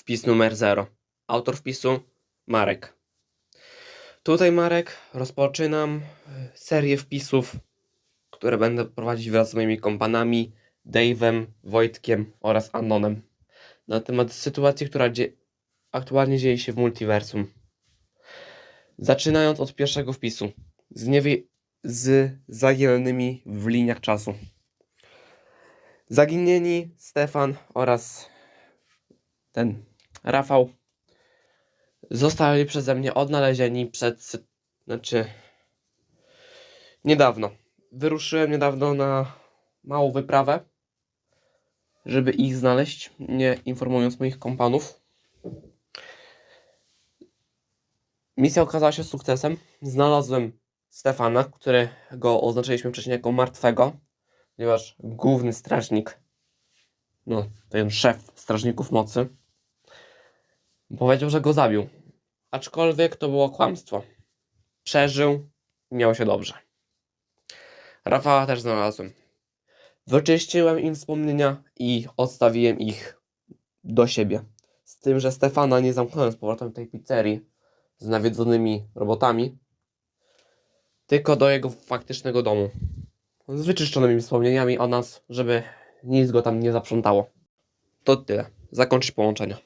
wpis numer 0. Autor wpisu Marek. Tutaj Marek rozpoczynam y, serię wpisów, które będę prowadzić wraz z moimi kompanami Dave'em, Wojtkiem oraz Anonem na temat sytuacji, która dzie- aktualnie dzieje się w multiversum. Zaczynając od pierwszego wpisu z, niewie- z zagielonymi w liniach czasu. Zaginieni Stefan oraz ten Rafał zostali przeze mnie odnalezieni przed, znaczy niedawno. Wyruszyłem niedawno na małą wyprawę, żeby ich znaleźć, nie informując moich kompanów. Misja okazała się sukcesem. Znalazłem Stefana, którego oznaczyliśmy wcześniej jako martwego, ponieważ główny strażnik, no ten szef strażników mocy, powiedział, że go zabił. Aczkolwiek to było kłamstwo. Przeżył i miało się dobrze. Rafała też znalazłem. Wyczyściłem im wspomnienia i odstawiłem ich do siebie. Z tym, że Stefana nie zamknąłem z powrotem tej pizzerii z nawiedzonymi robotami, tylko do jego faktycznego domu. Z wyczyszczonymi wspomnieniami o nas, żeby nic go tam nie zaprzątało. To tyle. Zakończyć połączenie.